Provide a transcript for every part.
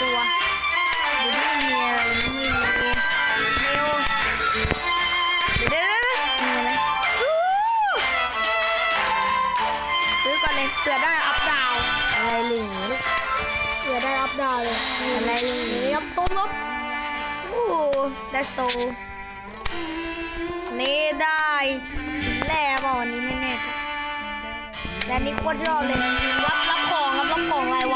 ตัวดูดิมีอะไรไม่มีเร็วเดี๋ยวเดี๋ยวเดี๋ยวมีอะไรซื้อก่อนเลยเผื่อได้อัพดาวอะไรหรือเผื่อได้อัพดาวเลยอะไรนี่ครับส้มครับโอ้ได้โซนี่ได้แร่เปล่าวันนี้ไม่แน่ใจแต่นนี้โคตรชอบเลยรับรับของรับรับของรายวัน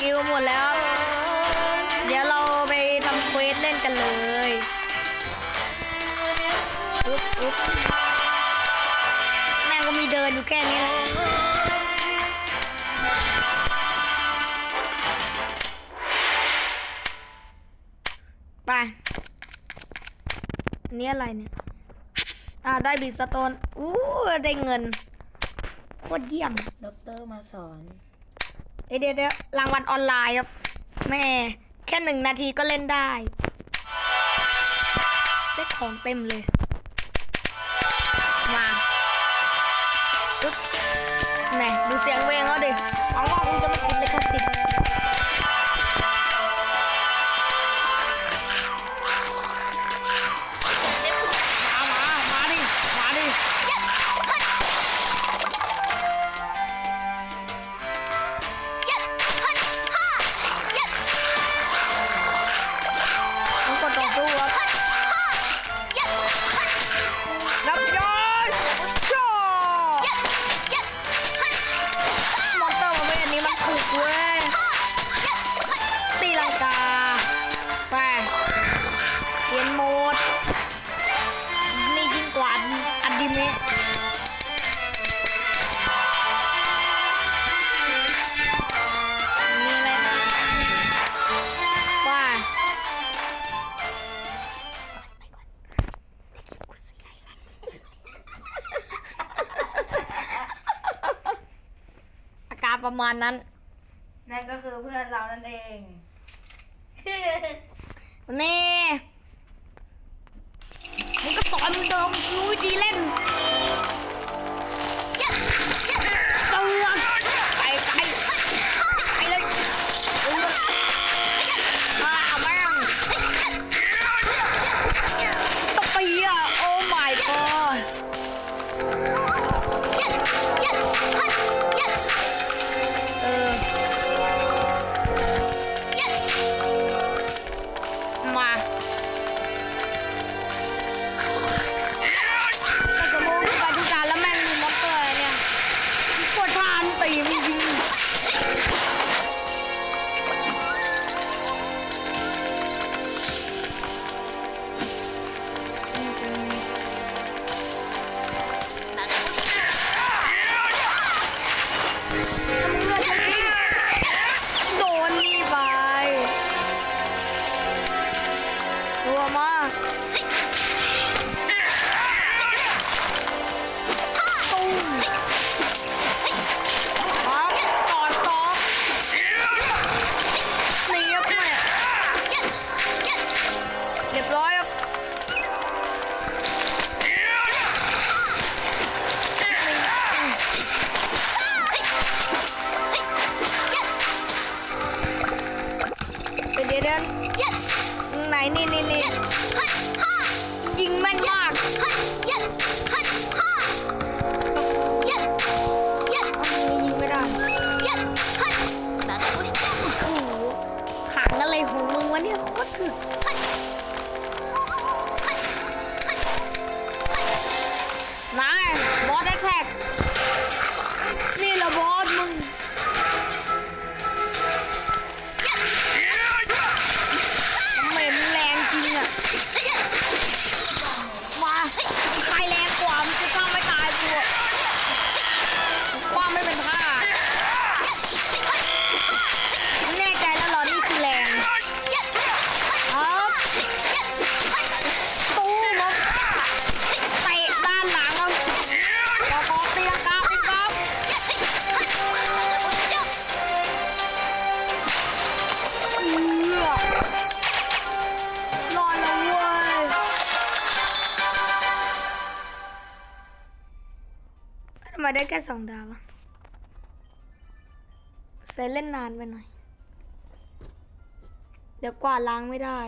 กิลหมดแล้ว เดี๋ยวเราไปทำเควสเล่นกันเลยอึ๊บอึ๊บแม่งก็มีเดินอยู่แค่นี้แหละไปอันนี้อะไรเนี่ย อ่าได้บิสโตนอู้ได้เงิน โคตรเยี่ยมด็อกเตอร์มาสอน ดี๋ยวเดี๋ยวรางวัลออนไลน์ครับแม่แค่หนึ่งนาทีก็เล่นได้ ได้ของเต็มเลย ประมาณนั้น นั่นก็คือเพื่อนเรานั่นเอง นี่มึงก็สอนเหมือนเดิมรู้วิธีเล่น สองดาวอะเซเล่นนานไปหน่อย เดี๋ยวกวาดล้างไม่ได้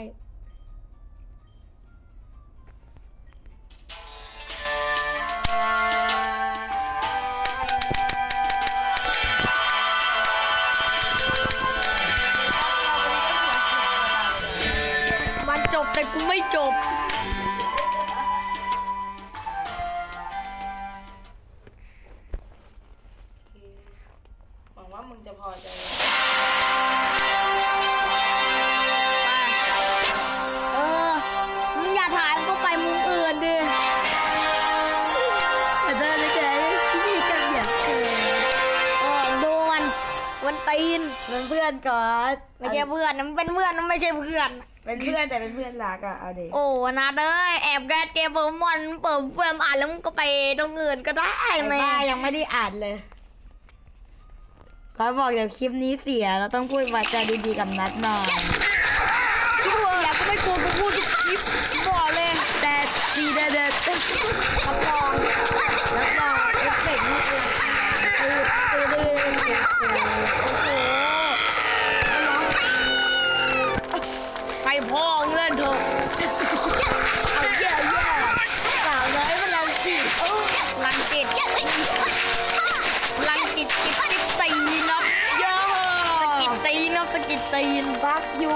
อนก่อนไม่ใช่เพื่อนนะมันเป็นเพื่อนนะไม่ใช่เพื่อน เป็นเพื่อนแต่เป็นเพื่อนรักอะเอาเด็กโอ้นาเด้ยแอบแกสเกมเปิดมอนเปิดเปิดอ่านแล้วมึงก็ไปตรงอื่นก็ได้ไอ้แม่บ้ายังไม่ได้อ่านเลยก็บอกเดี๋ยวคลิปนี้เสียเราต้องพูดวาจาดีๆกับนัดหน่อยทุกคนอยากก็ไม่กลัวกูพูดทุกคลิปบอกเลยแต่ดีเด็ดรับรองรับรองเอฟเฟกต์นี่เองคือคือดื้อเนี่ยโอ้โห สกิดตีนบักยู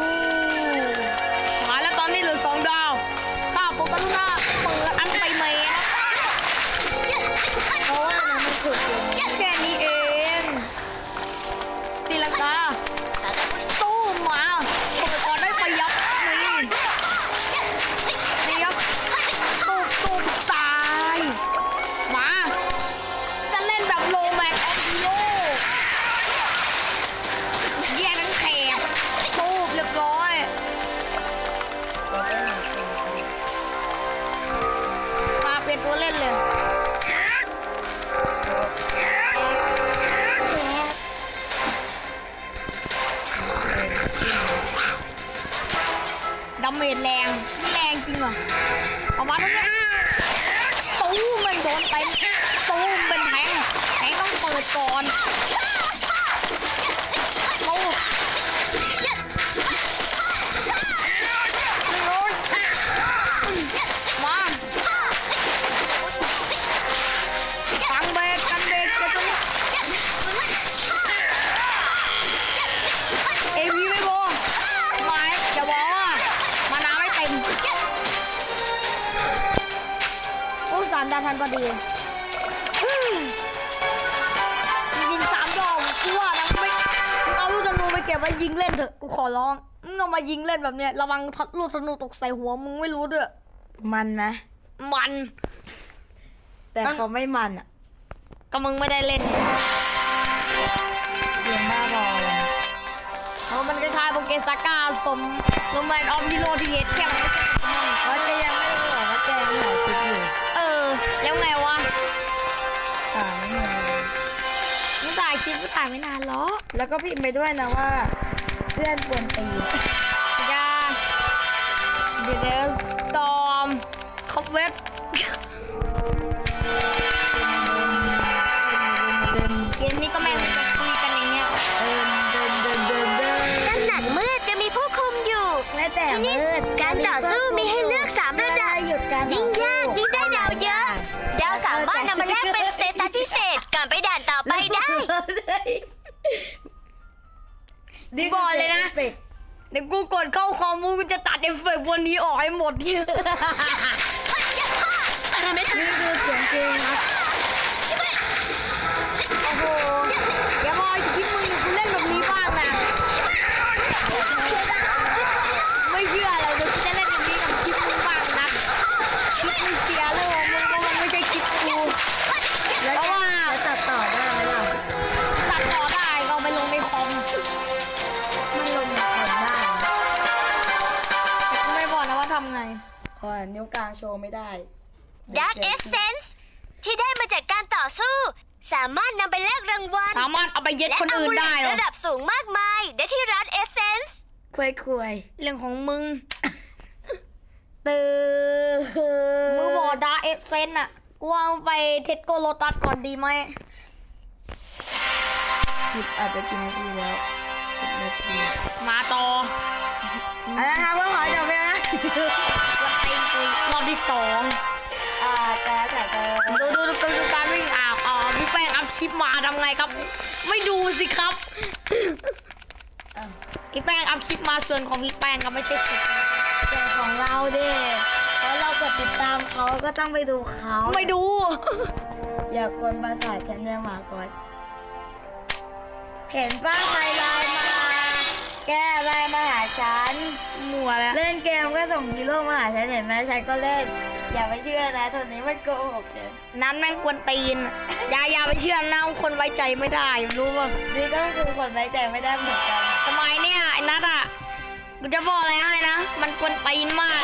ยิงเล่นเถอะกูขอร้องมึงเอามายิงเล่นแบบเนี้ยระวังทัดลูกธนูตกใส่หัวมึงไม่รู้ด้วยมันนะมัน แต่เขาไม่มันอะ ก็มึงไม่ได้เล่นเรียนบ้าบอเลยเพราะมันคล้ายๆโปเกสก้าสมโรแมนออฟฮีโร่ที่เฮ็ดแค่มันไม่ใช่โปเกมอนว่าจะยังไม่รู้หรอกว่าแกยังหาคลิปอยู่เออ แล้วไงวะต่าไม่มีอะไรเลยมึงถ่ายคลิปกูถ่ายไม่นานหรอกแล้วก็พิมพ์ไปด้วยนะว่าเพื่อนควรตียาเดี๋ยวเดี๋ยวตอมคอปเวทเดินเกมนี้ก็แม่งจะคุยกันอย่างเงี้ยเดินเดินเดินเดินเดินด้านหลังมืดจะมีผู้คุมอยู่แม้แต่ที่นี่มืดการต่อสู้มีให้เลือกสามระดับ หยุดการยิ่งยากยิ่งได้ดาวเยอะ ดาวสามารถนำมาแลกเป็นสเตตัสพิเศษก่อนไปด่านต่อไปได้ นี่บอกเลยนะเฟกต์เดี๋ยวกูกดเข้าคอมมูกูจะตัดเอฟเฟกต์วันนี้ออกให้หมดเนี่ย นี่คือเสียงเพลงนะโอ้โหอย่าบอกคลิปมึง อกนะว่าทำไงอ๋อนิ้วกลางโชว์ไม่ได้ Dark Essence ที่ได้มาจากการต่อสู้ สามารถนำไปแลกรางวัล สามารถเอาไปเย็ดและคนอาอื่นวุธได้เหรอ ระดับสูงมากมาย ได้ที่ร้าน Essence คุยคุยเรื่องของมึง ตื่นมึงบอกดาเอฟเซนอะกูวางไปเท็ดโกโลตัสก่อนดีไหมคลิปอัดไปกี่นาทีแล้วสิบนาทีมาต่อเอาละครับก็ขอจบไปแล้วนะรอบที่สองอ่าแต่แต่แต่ดูดูดูดูการวิ่งอ่าวอ๋อพี่แป้งอัพคลิปมาทำไงครับ ไม่ดูสิครับพี่แป้งอัพคลิปมาส่วนของพี่แป้งก็ไม่ใช่สิแต่ของเราดิเพราะเรากดติดตามเขาก็ต้องไปดูเขาไม่ดู อย่ากวนประสาทฉันจะมาก่อน เห็นป้าใครไลน์มา แกไลน์มาหาฉันมัวแล้ว เล่นเกมก็ส่งฮีโร่มาหาฉันเห็นไหมฉันก็เล่น อย่าไปเชื่อนะทนนี้มันโกหกฉันนั้นแม่งกวนตีน อย่าอย่าไปเชื่อนะคนไว้ใจไม่ได้ รู้ป่ะนี่ก็คือคนไว้ใจไม่ได้เหมือนกันสมัยเนี่ยไอ้นัทอะกูจะบอกอะไรให้นะ มันกวนตีนมาก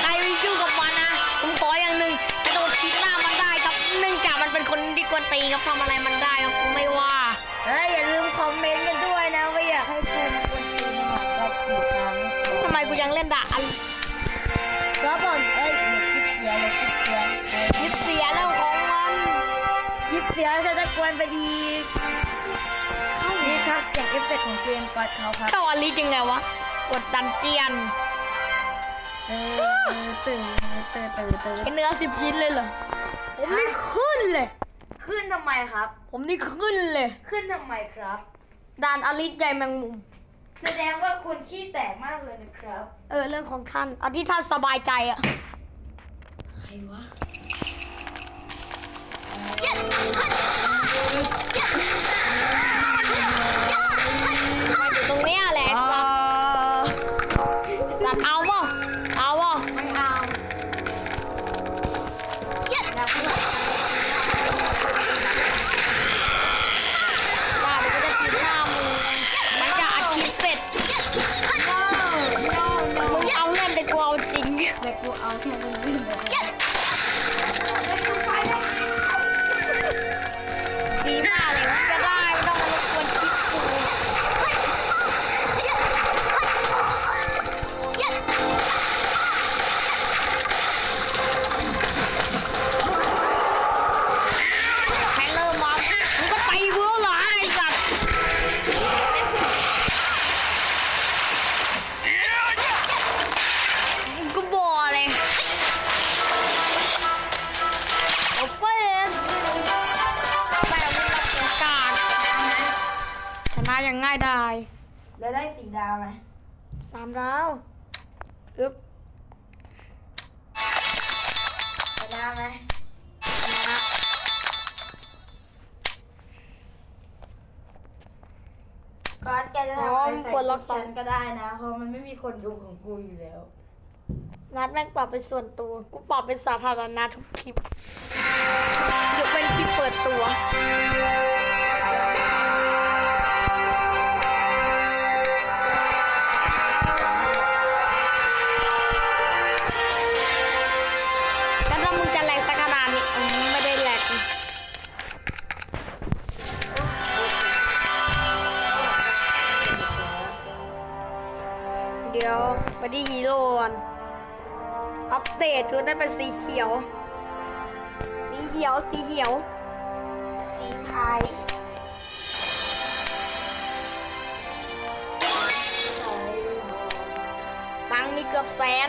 ใครไม่ชู้กับมันนะผมขออย่างหนึ่งกระโดดทิศหน้ามันได้ครับเนื่องจากมันเป็นคนที่กวนตีนครับทำอะไรมันได้ครับกูไม่ว่าเฮ้ยอย่าลืมคอมเมนต์กันด้วยนะว่าอย ไมกูยังเล่นด่าอันก็บอกเอ้ยเดี๋ยวคลิปเสียเลยคลิปเสียคิดเสียเรื่องของมันคลิปเสียจะตะกวนไปดีนี่ครับเสียงเอฟเฟกต์ของเกมกอดเขาครับเข้าอลิยังไงวะกดดันเจียนเออตื่นตื่นตื่นตื่นไอเนื้อสิบชิ้นเลยเหรอผมนี่ขึ้นเลย ขึ้นทำไมครับ ผมนี่ขึ้นเลย ขึ้นทำไมครับด่านอลิใหญ่แมงมุม แสดงว่าคุณขี้แตกมากเลยนะครับ เออ เรื่องของท่านเอาที่ท่านสบายใจอะใครวะามดาวอึ๊บชนะไหมชนะก็แกจะทำอะไรใส่ฉันก็ได้นะ เพราะมันไม่มีคนดูของกูอยู่แล้ว นัดแม่งปรับเป็นส่วนตัว กูปรับเป็นสาธารณะทุกคลิปยกเป็นคลิปเปิดตัวแล้ว อัปเดตชุดได้เป็นสีเขียว สีเขียว สีเขียว สีพายตังค์มีเกือบแสน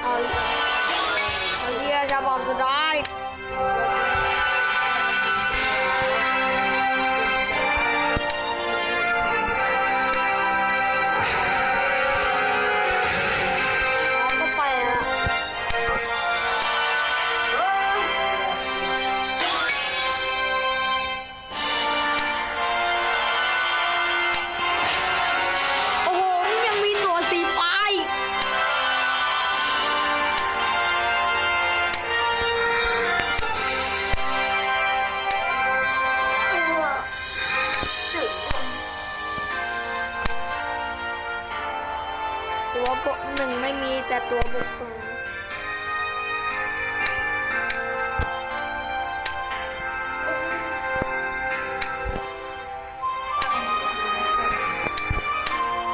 เอาเอาเรียจะบอกสุดท้าย ตัวบวกหนึ่งไม่มีแต่ตัวบวกสอง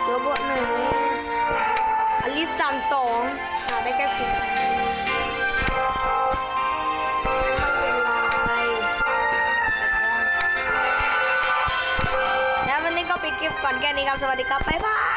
ตัวบวกหนึ่งนี่อลิสตันสองหาได้แค่สี่ก็ไปเก็ก่อนแค่นี้ครับ สวัสดีครับ บ๊ายบาย